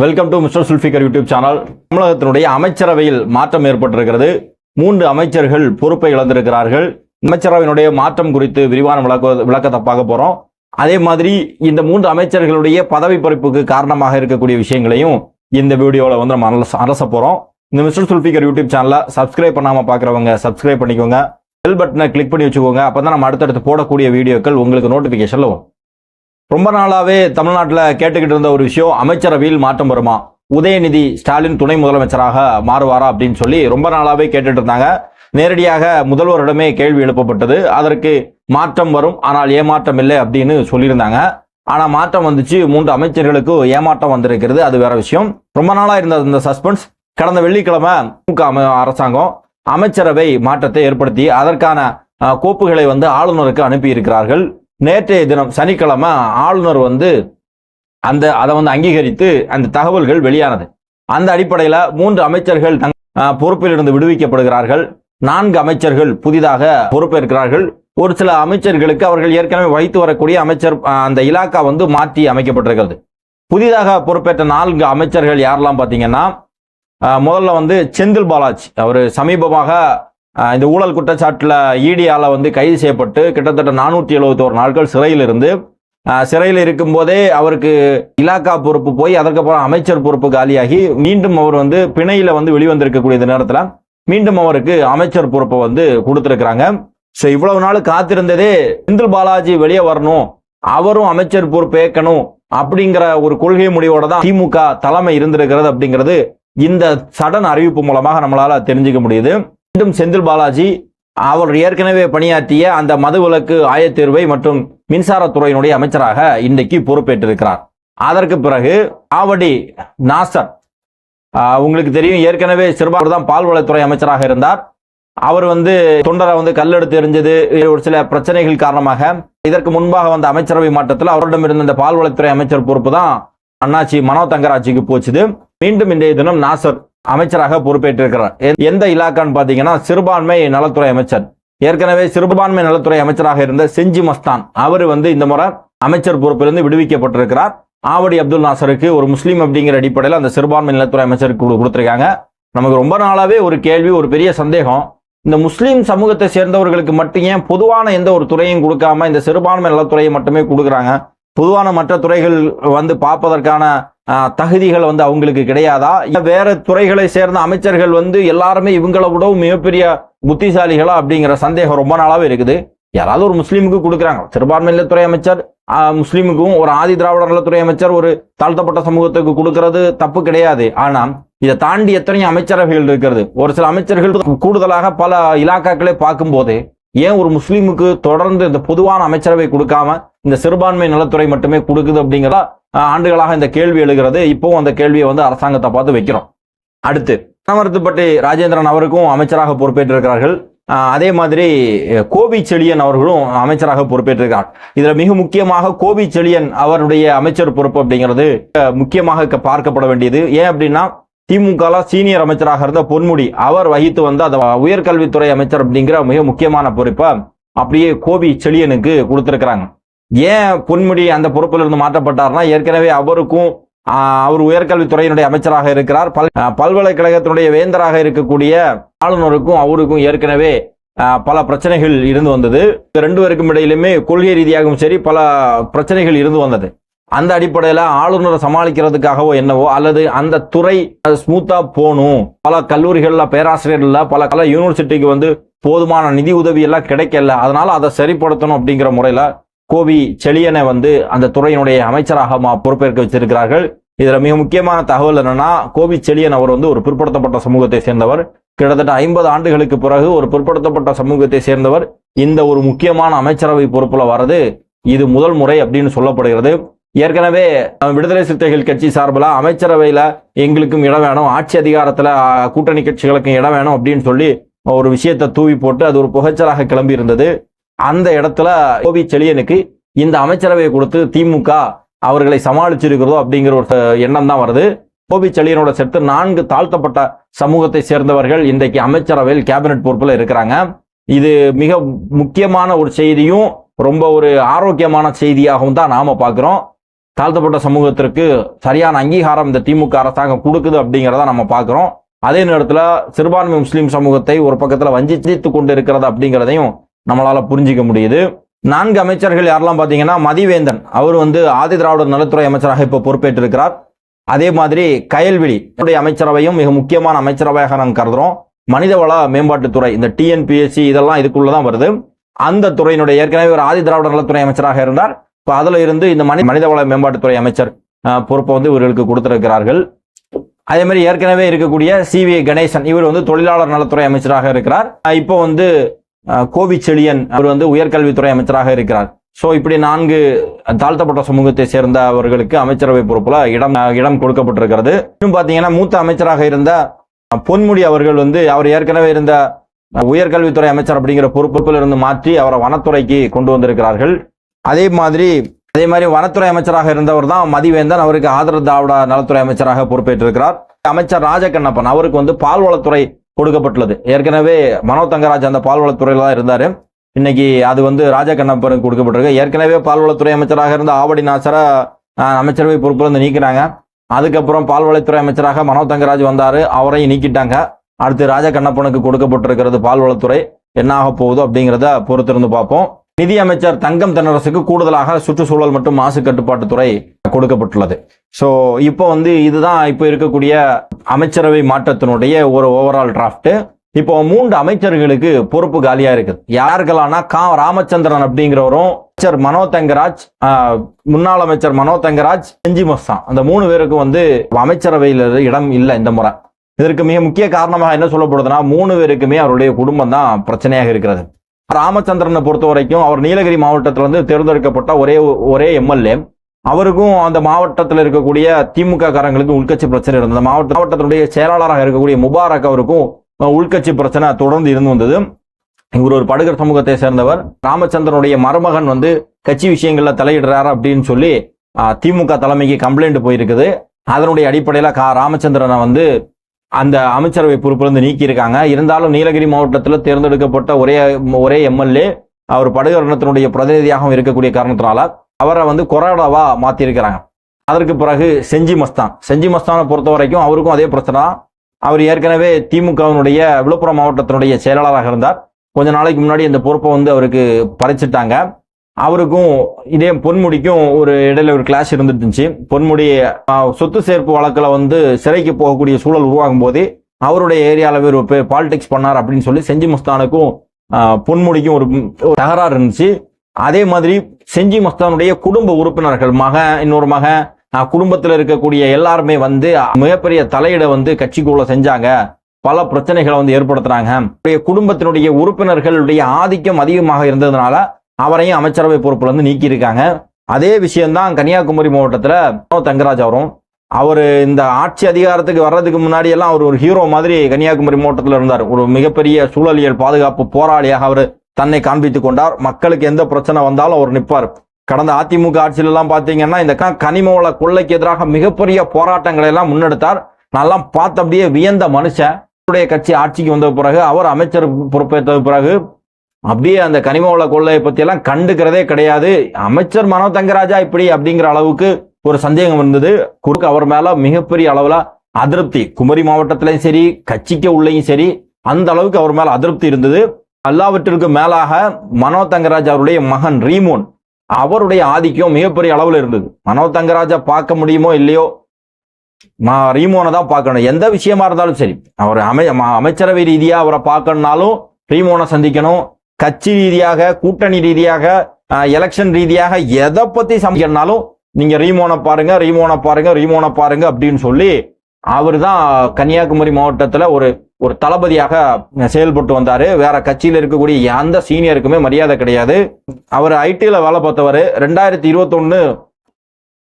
Welcome to mister Zulfikar YouTube channel தமிழகத்தினுடைய அமைச்சரவையில் மாற்றம் ஏற்பட்டிருக்கிறது. மூன்று அமைச்சர்கள் பொறுப்பை இழந்திருக்கிறார்கள். அமைச்சரவையினுடைய மாற்றம் குறித்து விரிவான விளக்க விளக்கத்தை பார்க்க போகிறோம் அதே மாதிரி இந்த மூன்று அமைச்சர்களுடைய பதவி பறிப்புக்கு காரணமாக இருக்கக்கூடிய விஷயங்களையும் இந்த வீடியோவில் வந்து நம்ம அலச அலச போகிறோம் இந்த மிஸ்டர் சுல்ஃபிகர் யூடியூப் சேனலை சப்ஸ்கிரைப் பண்ணாமல் பார்க்குறவங்க சப்ஸ்கிரைப் பண்ணிக்கோங்க. பெல் பட்டனை கிளிக் பண்ணி வச்சுக்கோங்க. அப்போ தான் நம்ம அடுத்தடுத்து போடக்கூடிய வீடியோக்கள் உங்களுக்கு நோட்டிஃபிகேஷன் வரும். ரொம்ப நாளாவே தமிழ்நாட்டில் கேட்டுக்கிட்டு இருந்த ஒரு விஷயம் அமைச்சரவையில் மாற்றம் வருமா? உதயநிதி ஸ்டாலின் துணை முதலமைச்சராக மாறுவாரா அப்படின்னு சொல்லி ரொம்ப நாளாவே கேட்டுட்டு இருந்தாங்க. நேரடியாக முதல்வரிடமே கேள்வி எழுப்பப்பட்டது. அதற்கு மாற்றம் வரும் ஆனால் ஏமாற்றம் இல்லை அப்படின்னு சொல்லியிருந்தாங்க. ஆனால் மாற்றம் வந்துச்சு. மூன்று அமைச்சர்களுக்கு ஏமாற்றம் வந்திருக்கிறது. அது வேற விஷயம். ரொம்ப நாளாக இருந்த இந்த சஸ்பென்ஸ் கடந்த வெள்ளிக்கிழமை திமுக அரசாங்கம் அமைச்சரவை மாற்றத்தை ஏற்படுத்தி அதற்கான கோப்புகளை வந்து ஆளுநருக்கு அனுப்பி இருக்கிறார்கள் நேற்றைய தினம் சனிக்கிழமை ஆளுநர் வந்து அந்த அதை வந்து அங்கீகரித்து அந்த தகவல்கள் வெளியானது. அந்த அடிப்படையில் மூன்று அமைச்சர்கள் தங் பொறுப்பிலிருந்து விடுவிக்கப்படுகிறார்கள். நான்கு அமைச்சர்கள் புதிதாக பொறுப்பேற்கிறார்கள். ஒரு சில அமைச்சர்களுக்கு அவர்கள் ஏற்கனவே வைத்து வரக்கூடிய அமைச்சர் அந்த இலாக்கா வந்து மாற்றி அமைக்கப்பட்டிருக்கிறது. புதிதாக பொறுப்பேற்ற நான்கு அமைச்சர்கள் யாரெல்லாம் பார்த்தீங்கன்னா முதல்ல வந்து செந்தில் பாலாஜி. அவர் சமீபமாக இந்த ஊழல் குற்றச்சாட்டில் ஈடியால வந்து கைது செய்யப்பட்டு கிட்டத்தட்ட நானூற்றி எழுபத்தோரு நாட்கள் சிறையில் இருந்து சிறையில் இருக்கும்போதே அவருக்கு இலாக்கா பொறுப்பு போய் அதற்கப்புறம் அமைச்சர் பொறுப்பு காலியாகி மீண்டும் அவர் வந்து பிணையில் வந்து வெளிவந்திருக்கக்கூடிய நேரத்தில் மீண்டும் அவருக்கு அமைச்சர் பொறுப்பை வந்து கொடுத்துருக்குறாங்க. ஸோ இவ்வளவு நாள் காத்திருந்ததே செந்தில் பாலாஜி வெளியே வரணும் அவரும் அமைச்சர் பொறுப்பு ஏற்கணும் அப்படிங்கிற ஒரு கொள்கை முடிவோட தான் திமுக தலைமை இருந்திருக்கிறது அப்படிங்கிறது இந்த சடன் அறிவிப்பு மூலமாக நம்மளால தெரிஞ்சுக்க முடியுது. மீண்டும் செந்தில் பாலாஜி அவர் ஏற்கனவே பணியாற்றிய அந்த மதுவிலக்கு ஆயத்தீர்வை மற்றும் மின்சாரத்துறையினுடைய அமைச்சராக இன்றைக்கு பொறுப்பேற்றிருக்கிறார். அதற்கு பிறகு ஆவடி நாசர் உங்களுக்கு தெரியும் ஏற்கனவே சிறுபான்மை தான் பால்வளத்துறை அமைச்சராக இருந்தார். அவர் வந்து தொண்டரை வந்து கல்லெடுத்து எரிஞ்சது ஒரு சில பிரச்சனைகள் காரணமாக இதற்கு முன்பாக வந்த அமைச்சரவை மாற்றத்தில் அவரிடம் இருந்த இந்த பால்வளத்துறை அமைச்சர் பொறுப்பு தான் அண்ணாச்சி மனோ தங்கராட்சிக்கு போச்சுது. மீண்டும் இன்றைய தினம் நாசர் அமைச்சராக பொறுப்பேற்றிருக்கிறார். எ- எந்த இலாக்கான்னு பார்த்தீங்கன்னா சிறுபான்மை நலத்துறை அமைச்சர். ஏற்கனவே சிறுபான்மை நலத்துறை அமைச்சராக இருந்த செஞ்சி மஸ்தான் அவர் வந்து இந்த முறை அமைச்சர் பொறுப்பிலிருந்து விடுவிக்கப்பட்டிருக்கிறார். ஆவடி அப்துல் நாசருக்கு ஒரு முஸ்லீம் அப்படிங்கிற அடிப்படையில் அந்த சிறுபான்மை நலத்துறை அமைச்சருக்கு கொடுத்துருக்காங்க. நமக்கு ரொம்ப நாளாவே ஒரு கேள்வி ஒரு பெரிய சந்தேகம். இந்த முஸ்லீம் சமூகத்தை சேர்ந்தவர்களுக்கு மட்டும் ஏன் பொதுவான எந்த ஒரு துறையும் கொடுக்காம இந்த சிறுபான்மை நலத்துறையை மட்டுமே கொடுக்குறாங்க? பொதுவான மற்ற துறைகள் வந்து பார்ப்பதற்கான தகுதிகள் வந்து அவங்களுக்கு கிடையாதா? வேற துறைகளை சேர்ந்த அமைச்சர்கள் வந்து எல்லாருமே இவங்களை விடவும் மிகப்பெரிய புத்திசாலிகளா அப்படிங்கிற சந்தேகம் ரொம்ப நாளாவே இருக்குது. யாராவது ஒரு முஸ்லீமுக்கு கொடுக்குறாங்க. சிறுபான்மை நலத்துறை அமைச்சர் முஸ்லீமுக்கும் ஒரு ஆதி திராவிட நலத்துறை அமைச்சர் ஒரு தாழ்த்தப்பட்ட சமூகத்துக்கு கொடுக்கறது தப்பு கிடையாது. ஆனா இதை தாண்டி எத்தனையும் அமைச்சரவைகள் இருக்கிறது. ஒரு சில அமைச்சர்கள் கூடுதலாக பல இலாக்காக்களை பார்க்கும்போது ஏன் ஒரு முஸ்லீமுக்கு தொடர்ந்து இந்த பொதுவான அமைச்சரவை கொடுக்காம இந்த சிறுபான்மை நலத்துறை மட்டுமே கொடுக்குது அப்படிங்கிறதா ஆண்டுகளாக இந்த கேள்வி எழுகிறது. இப்போவும் அந்த கேள்வியை வந்து அரசாங்கத்தை பார்த்து வைக்கிறோம். அடுத்து கனமரத்துப்பட்டி ராஜேந்திரன் அவருக்கும் அமைச்சராக பொறுப்பேற்றிருக்கிறார்கள். அதே மாதிரி கோபி செழியன் அவர்களும் அமைச்சராக பொறுப்பேற்றிருக்கிறார். இதுல மிக முக்கியமாக கோபி செழியன் அவருடைய அமைச்சர் பொறுப்பு அப்படிங்கிறது முக்கியமாக பார்க்கப்பட வேண்டியது. ஏன் அப்படின்னா திமுகல சீனியர் அமைச்சராக இருந்த பொன்முடி அவர் வகித்து வந்த அந்த உயர்கல்வித்துறை அமைச்சர் அப்படிங்கிற மிக முக்கியமான பொறுப்பை அப்படியே கோபி செழியனுக்கு கொடுத்துருக்குறாங்க. ஏன் பொன்முடி அந்த பொறுப்பில் இருந்து மாற்றப்பட்டார்னா ஏற்கனவே அவருக்கும் அவர் உயர்கல்வித்துறையினுடைய அமைச்சராக இருக்கிறார். பல் பல்கலைக்கழகத்தினுடைய வேந்தராக இருக்கக்கூடிய ஆளுநருக்கும் அவருக்கும் ஏற்கனவே பல பிரச்சனைகள் இருந்து வந்தது. இந்த ரெண்டு பேருக்கும் இடையிலுமே கொள்கை ரீதியாகவும் சரி பல பிரச்சனைகள் இருந்து வந்தது. அந்த அடிப்படையில் ஆளுநரை சமாளிக்கிறதுக்காகவோ என்னவோ அல்லது அந்த துறை ஸ்மூத்தாக போகணும். பல கல்லூரிகளில் பேராசிரியர்களில் பல கல யூனிவர்சிட்டிக்கு வந்து போதுமான நிதி உதவி எல்லாம் கிடைக்கல. அதனால் அதை சரிப்படுத்தணும் அப்படிங்கிற முறையில் கோவி செழியனை வந்து அந்த துறையினுடைய அமைச்சராக மா- பொறுப்பேற்க வச்சிருக்கிறார்கள். இதில் மிக முக்கியமான தகவல் என்னன்னா கோவி செழியன் அவர் வந்து ஒரு பிற்படுத்தப்பட்ட சமூகத்தை சேர்ந்தவர். கிட்டத்தட்ட ஐம்பது ஆண்டுகளுக்கு பிறகு ஒரு பிற்படுத்தப்பட்ட சமூகத்தை சேர்ந்தவர். இந்த ஒரு முக்கியமான அமைச்சரவை பொறுப்பில் வர்றது இது முதல் முறை அப்படின்னு சொல்லப்படுகிறது. ஏற்கனவே விடுதலை சிறுத்தைகள் கட்சி சார்பில் அமைச்சரவையில் எங்களுக்கும் இடம் வேணும் ஆட்சி அதிகாரத்தில் கூட்டணி கட்சிகளுக்கும் இடம் வேணும் அப்படின்னு சொல்லி ஒரு விஷயத்தை தூவி போட்டு அது ஒரு புகைச்சலாக கிளம்பி இருந்தது அந்த இடத்துல கோபி செழியனுக்கு இந்த அமைச்சரவையை கொடுத்து திமுக அவர்களை சமாளிச்சிருக்கிறதோ அப்படிங்கிற ஒரு எண்ணம் தான் வருது. கோபி செழியனோட சேர்த்து நான்கு தாழ்த்தப்பட்ட சமூகத்தை சேர்ந்தவர்கள் இன்றைக்கு அமைச்சரவையில் கேபினட் பொறுப்பில் இருக்கிறாங்க. இது மிக முக்கியமான ஒரு செய்தியும் ரொம்ப ஒரு ஆரோக்கியமான செய்தியாகவும் தான் நாம பார்க்குறோம். தாழ்த்தப்பட்ட சமூகத்திற்கு சரியான அங்கீகாரம் இந்த திமுக அரசாங்கம் கொடுக்குது அப்படிங்கிறத நம்ம பார்க்குறோம். அதே நேரத்தில் சிறுபான்மை முஸ்லீம் சமூகத்தை ஒரு பக்கத்தில் வஞ்சித்து கொண்டு இருக்கிறது அப்படிங்கிறதையும் நம்மளால் புரிஞ்சிக்க முடியுது. நான்கு அமைச்சர்கள் யாரெல்லாம் பார்த்தீங்கன்னா மதிவேந்தன். அவர் வந்து ஆதி திராவிடர் நலத்துறை அமைச்சராக இப்போ பொறுப்பேற்றிருக்கிறார். அதே மாதிரி கயல்விழி. என்னுடைய அமைச்சரவையும் மிக முக்கியமான அமைச்சரவையாக நாங்கள் கருதுறோம். மனிதவள மேம்பாட்டுத்துறை இந்த டிஎன்பிஎஸ்சி இதெல்லாம் இதுக்குள்ளே தான் வருது. அந்த துறையினுடைய ஏற்கனவே ஒரு ஆதி திராவிடர் நலத்துறை அமைச்சராக இருந்தார். இப்போ அதுல இருந்து இந்த மனி மனிதவள மேம்பாட்டுத்துறை அமைச்சர் பொறுப்பை வந்து இவர்களுக்கு கொடுத்திருக்கிறார்கள். அதே மாதிரி ஏற்கனவே இருக்கக்கூடிய சி வி கணேசன் இவர் வந்து தொழிலாளர் நலத்துறை அமைச்சராக இருக்கிறார். இப்போ வந்து கோவிச்செழியன் கோவி செழியன் அவர் வந்து உயர்கல்வித்துறை அமைச்சராக இருக்கிறார். ஸோ இப்படி நான்கு தாழ்த்தப்பட்ட சமூகத்தை சேர்ந்த அவர்களுக்கு அமைச்சரவை பொறுப்புல இடம் இடம் கொடுக்கப்பட்டிருக்கிறது. இன்னும் பார்த்தீங்கன்னா மூத்த அமைச்சராக இருந்த பொன்முடி அவர்கள் வந்து அவர் ஏற்கனவே இருந்த உயர்கல்வித்துறை அமைச்சர் அப்படிங்கிற பொறுப்பில் இருந்து மாற்றி அவரை வனத்துறைக்கு கொண்டு வந்திருக்கிறார்கள். அதே மாதிரி அதே மாதிரி வனத்துறை அமைச்சராக இருந்தவர் தான் மதிவேந்தன். அவருக்கு ஆதரவு திராவிட நலத்துறை அமைச்சராக பொறுப்பேற்றிருக்கிறார். அமைச்சர் ராஜகண்ணப்பன் அவருக்கு வந்து பால்வளத்துறை கொடுக்கப்பட்டுள்ளது. ஏற்கனவே மனோ தங்கராஜ் அந்த பால்வளத்துறையில தான் இருந்தார். இன்னைக்கு அது வந்து ராஜகண்ணப்பனுக்கு கொடுக்கப்பட்டிருக்கு. ஏற்கனவே பால்வளத்துறை அமைச்சராக இருந்த ஆவடி நாசரா அமைச்சரவை பொறுப்புல வந்து நீக்கினாங்க. அதுக்கப்புறம் பால்வளத்துறை அமைச்சராக மனோ தங்கராஜ் வந்தார். அவரையும் நீக்கிட்டாங்க. அடுத்து ராஜகண்ணப்பனுக்கு கொடுக்கப்பட்டிருக்கிறது பால்வளத்துறை என்ன ஆக போகுதோ அப்படிங்கிறத பொறுத்திருந்து பார்ப்போம். நிதி அமைச்சர் தங்கம் தென்னரசுக்கு கூடுதலாக சுற்றுச்சூழல் மற்றும் மாசு கட்டுப்பாட்டுத்துறை கொடுக்கப்பட்டுள்ளது. ஸோ இப்போ வந்து இதுதான் இப்போ இருக்கக்கூடிய அமைச்சரவை மாற்றத்தினுடைய ஒரு ஓவரால் டிராஃப்ட் இப்போ மூன்று அமைச்சர்களுக்கு பொறுப்பு காலியா இருக்குது. யாருக்கெல்லாம்னா கா ராமச்சந்திரன் அப்படிங்கிறவரும் அமைச்சர் மனோ தங்கராஜ் முன்னாள் அமைச்சர் மனோ தங்கராஜ் செஞ்சி மஸ்தான். அந்த மூணு பேருக்கும் வந்து அமைச்சரவையில் இடம் இல்லை இந்த முறை. இதற்கு மிக முக்கிய காரணமாக என்ன சொல்லப்படுதுன்னா மூணு பேருக்குமே அவருடைய குடும்பம் தான் பிரச்சனையாக இருக்கிறது. ராமச்சந்திரனை பொறுத்த வரைக்கும் அவர் நீலகிரி மாவட்டத்தில் வந்து தேர்ந்தெடுக்கப்பட்ட ஒரே ஒரே எம்எல்ஏ. அவருக்கும் அந்த மாவட்டத்தில் இருக்கக்கூடிய திமுக காரங்களுக்கு உள்கட்சி பிரச்சனை இருந்தது. மாவட்ட மாவட்டத்தினுடைய செயலாளராக இருக்கக்கூடிய முபாரக் அவருக்கும் உள்கட்சி பிரச்சனை தொடர்ந்து இருந்து வந்தது. இவர் ஒரு படுகர் சமூகத்தை சேர்ந்தவர். ராமச்சந்திரனுடைய மருமகன் வந்து கட்சி விஷயங்கள்ல தலையிடுறாரு அப்படின்னு சொல்லி திமுக தலைமைக்கு கம்ப்ளைண்ட் போயிருக்குது. அதனுடைய அடிப்படையில் கா ராமச்சந்திரனை வந்து அந்த அமைச்சரவை பொறுப்பிலிருந்து நீக்கியிருக்காங்க. இருந்தாலும் நீலகிரி மாவட்டத்தில் தேர்ந்தெடுக்கப்பட்ட ஒரே ஒரே எம்எல்ஏ அவர் படுகரணத்தினுடைய பிரதிநிதியாகவும் இருக்கக்கூடிய காரணத்தினால அவரை வந்து கொரோடாவா மாற்றிருக்கிறாங்க அதற்கு பிறகு செஞ்சி மஸ்தான். செஞ்சி மஸ்தானை பொறுத்த வரைக்கும் அவருக்கும் அதே பிரச்சனை. அவர் ஏற்கனவே திமுகவினுடைய விழுப்புரம் மாவட்டத்தினுடைய செயலாளராக இருந்தார். கொஞ்ச நாளைக்கு முன்னாடி இந்த பொறுப்பை வந்து அவருக்கு பறிச்சிட்டாங்க. அவருக்கும் இதே பொன்முடிக்கும் ஒரு இடையில ஒரு கிளாஸ் இருந்துட்டு இருந்துச்சு பொன்முடி சொத்து சேர்ப்பு வழக்கில் வந்து சிறைக்கு போகக்கூடிய சூழல் உருவாகும் போது அவருடைய ஏரியாவில் ஒரு பாலிடிக்ஸ் பண்ணார் அப்படின்னு சொல்லி செஞ்சி முஸ்தானுக்கும் பொன்முடிக்கும் ஒரு ஒரு தகராறு இருந்துச்சு. அதே மாதிரி செஞ்சி மஸ்தானுடைய குடும்ப உறுப்பினர்கள் மகன் இன்னொரு மகன் குடும்பத்தில் இருக்கக்கூடிய எல்லாருமே வந்து மிகப்பெரிய தலையிட வந்து கட்சிக்குள்ள செஞ்சாங்க. பல பிரச்சனைகளை வந்து ஏற்படுத்துறாங்க. குடும்பத்தினுடைய உறுப்பினர்களுடைய ஆதிக்கம் அதிகமாக இருந்ததுனால அவரையும் அமைச்சரவை பொறுப்புலேருந்து நீக்கியிருக்காங்க. அதே விஷயம்தான் கன்னியாகுமரி மாவட்டத்தில் தங்கராஜ் அவரும். அவர் இந்த ஆட்சி அதிகாரத்துக்கு வர்றதுக்கு முன்னாடி எல்லாம் அவர் ஒரு ஹீரோ மாதிரி கன்னியாகுமரி மாவட்டத்தில் இருந்தார். ஒரு மிகப்பெரிய சூழலியல் பாதுகாப்பு போராளியாக அவர் தன்னை காண்பித்துக் கொண்டார். மக்களுக்கு எந்த பிரச்சனை வந்தாலும் அவர் நிற்பார். கடந்த அதிமுக ஆட்சியிலலாம் பார்த்தீங்கன்னா இந்த க- கனிம வள கொள்ளைக்கு எதிராக மிகப்பெரிய போராட்டங்களை எல்லாம் முன்னெடுத்தார். நல்லா பார்த்து அப்படியே வியந்த மனுஷன். கட்சி ஆட்சிக்கு வந்த பிறகு அவர் அமைச்சர் பொறுப்பேற்ற பிறகு அப்படியே அந்த கனிம வள கொள்ளையை பத்தி எல்லாம் கண்டுக்கிறதே கிடையாது. அமைச்சர் மனோ தங்கராஜா இப்படி அப்படிங்கிற அளவுக்கு ஒரு சந்தேகம் இருந்தது குறுக்கு அவர் மேல மிகப்பெரிய அளவுல அதிருப்தி. குமரி மாவட்டத்திலையும் சரி கட்சிக்கு உள்ளேயும் சரி அந்த அளவுக்கு அவர் மேல அதிருப்தி இருந்தது. எல்லாவற்றிற்கும் மேலாக மனோ தங்கராஜ் அவருடைய மகன் ரீமோன் அவருடைய ஆதிக்கம் மிகப்பெரிய அளவில் இருந்தது. மனோ தங்கராஜா பார்க்க முடியுமோ இல்லையோ? மா- ரீமோனை தான் பார்க்கணும். எந்த விஷயமா இருந்தாலும் சரி. அவர் அமை அமைச்சரவை ரீதியா அவரை பார்க்கணும்னாலும் ரீமோனை சந்திக்கணும். கட்சி ரீதியாக கூட்டணி ரீதியாக எலெக்ஷன் ரீதியாக எதை பத்தி சமைக்கணும்னாலும் நீங்க ரீமோனை பாருங்க ரீமோனை பாருங்க ரீமோனை பாருங்க அப்படின்னு சொல்லி அவர் தான் கன்னியாகுமரி மாவட்டத்தில் ஒரு ஒரு தளபதியாக செயல்பட்டு வந்தார். வேற கட்சியில் இருக்கக்கூடிய எந்த சீனியருக்குமே மரியாதை கிடையாது. அவர் ஐடியில் வேலை பார்த்தவர். ரெண்டாயிரத்தி இருபத்தொன்னு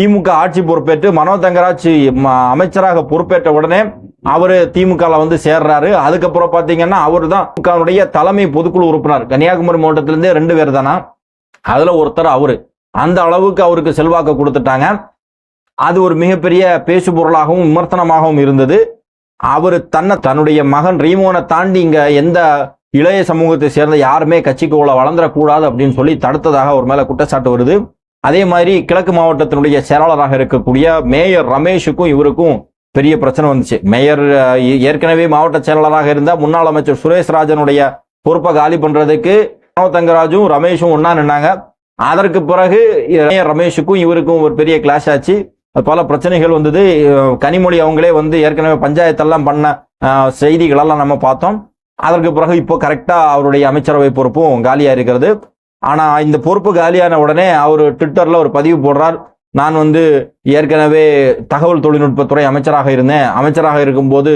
திமுக ஆட்சி பொறுப்பேற்று மனோ தங்கராஜ் ம- அமைச்சராக பொறுப்பேற்ற உடனே அவரு திமுகவில் வந்து சேர்றாரு. அதுக்கப்புறம் பாத்தீங்கன்னா அவர் தான் திமுகவுடைய தலைமை பொதுக்குழு உறுப்பினர். கன்னியாகுமரி மாவட்டத்திலேருந்து ரெண்டு பேர் தானா அதுல ஒருத்தர் அவரு. அந்த அளவுக்கு அவருக்கு செல்வாக்கு கொடுத்துட்டாங்க. அது ஒரு மிகப்பெரிய பேசு பொருளாகவும் விமர்சனமாகவும் இருந்தது. அவர் தன்னை தன்னுடைய மகன் ரீமோனை தாண்டி இங்க எந்த இளைய சமூகத்தை சேர்ந்த யாருமே கட்சிக்கு உள்ள வளர்ந்துடக்கூடாது அப்படின்னு சொல்லி தடுத்ததாக அவர் மேல குற்றச்சாட்டு வருது. அதே மாதிரி கிழக்கு மாவட்டத்தினுடைய செயலாளராக இருக்கக்கூடிய மேயர் ரமேஷுக்கும் இவருக்கும் பெரிய பிரச்சனை வந்துச்சு. மேயர் ஏ- ஏற்கனவே மாவட்ட செயலாளராக இருந்த முன்னாள் அமைச்சர் சுரேஷ் ராஜனுடைய பொறுப்பை காலி பண்றதுக்கு தங்கராஜும் ரமேஷும் ஒன்றா நின்னாங்க. அதற்கு பிறகு மேயர் ரமேஷுக்கும் இவருக்கும் ஒரு பெரிய கிளாஷ் ஆச்சு. பல பிரச்சனைகள் வந்தது. கனிமொழி அவங்களே வந்து ஏற்கனவே பஞ்சாயத்தெல்லாம் பண்ண செய்திகளெல்லாம் நம்ம பார்த்தோம். அதற்கு பிறகு இப்போ கரெக்டாக அவருடைய அமைச்சரவை பொறுப்பும் காலியாக இருக்கிறது. ஆனா இந்த பொறுப்பு காலியான உடனே அவர் ட்விட்டர்ல ஒரு பதிவு போடுறார். நான் வந்து ஏற்கனவே தகவல் தொழில்நுட்பத்துறை அமைச்சராக இருந்தேன். அமைச்சராக இருக்கும்போது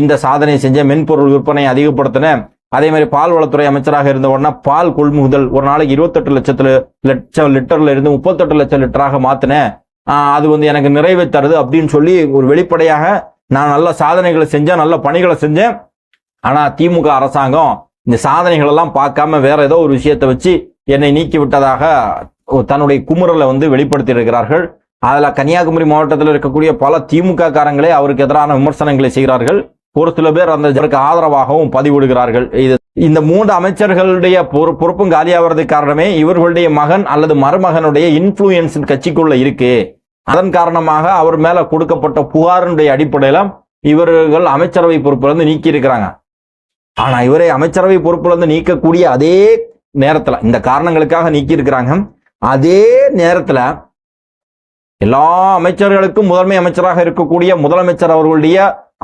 இந்த சாதனை செஞ்சேன். மென்பொருள் விற்பனை அதிகப்படுத்தினேன். அதே மாதிரி பால் வளத்துறை அமைச்சராக இருந்த உடனே பால் கொள்முதல் ஒரு நாளைக்கு இருபத்தெட்டு லட்சத்துல லட்சம் லிட்டர்ல இருந்து முப்பத்தெட்டு லட்சம் லிட்டராக மாத்தினேன். அது வந்து எனக்கு நிறைவை தருது அப்படின்னு சொல்லி ஒரு வெளிப்படையாக நான் நல்ல சாதனைகளை செஞ்சேன் நல்ல பணிகளை செஞ்சேன். ஆனா திமுக அரசாங்கம் இந்த சாதனைகள் எல்லாம் பார்க்காம வேற ஏதோ ஒரு விஷயத்தை வச்சு என்னை நீக்கி விட்டதாக தன்னுடைய குமுறலை வந்து வெளிப்படுத்தி இருக்கிறார்கள் அதில் கன்னியாகுமரி மாவட்டத்தில் இருக்கக்கூடிய பல திமுக காரங்களே அவருக்கு எதிரான விமர்சனங்களை செய்கிறார்கள். ஒரு சில பேர் அந்த இதற்கு ஆதரவாகவும் பதிவிடுகிறார்கள். இது இந்த மூன்று அமைச்சர்களுடைய பொறு- பொறுப்பும் காலியாகிறதுக்கு காரணமே இவர்களுடைய மகன் அல்லது மருமகனுடைய இன்ஃப்ளூயன்ஸின் கட்சிக்குள்ள இருக்கு. அதன் காரணமாக அவர் மேல கொடுக்கப்பட்ட புகாரினுடைய அடிப்படையில இவர்கள் அமைச்சரவை பொறுப்பிலிருந்து நீக்கி இருக்கிறாங்க ஆனா இவரை அமைச்சரவை பொறுப்பிலிருந்து நீக்கக்கூடிய அதே நேரத்துல இந்த காரணங்களுக்காக நீக்கி இருக்கிறாங்க அதே நேரத்துல எல்லா அமைச்சர்களுக்கும் முதன்மை அமைச்சராக இருக்கக்கூடிய முதலமைச்சர் அவர்களுடைய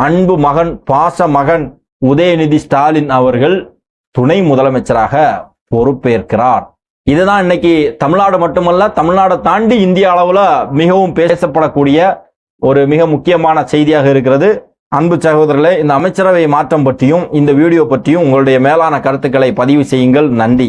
அன்பு மகன் பாச மகன் உதயநிதி ஸ்டாலின் அவர்கள் துணை முதலமைச்சராக பொறுப்பேற்கிறார். இதுதான் இன்னைக்கு தமிழ்நாடு மட்டுமல்ல தமிழ்நாடை தாண்டி இந்திய அளவுல மிகவும் பேசப்படக்கூடிய ஒரு மிக முக்கியமான செய்தியாக இருக்கிறது. அன்பு சகோதரர்களே இந்த அமைச்சரவை மாற்றம் பற்றியும் இந்த வீடியோ பற்றியும் உங்களுடைய மேலான கருத்துக்களை பதிவு செய்யுங்கள். நன்றி.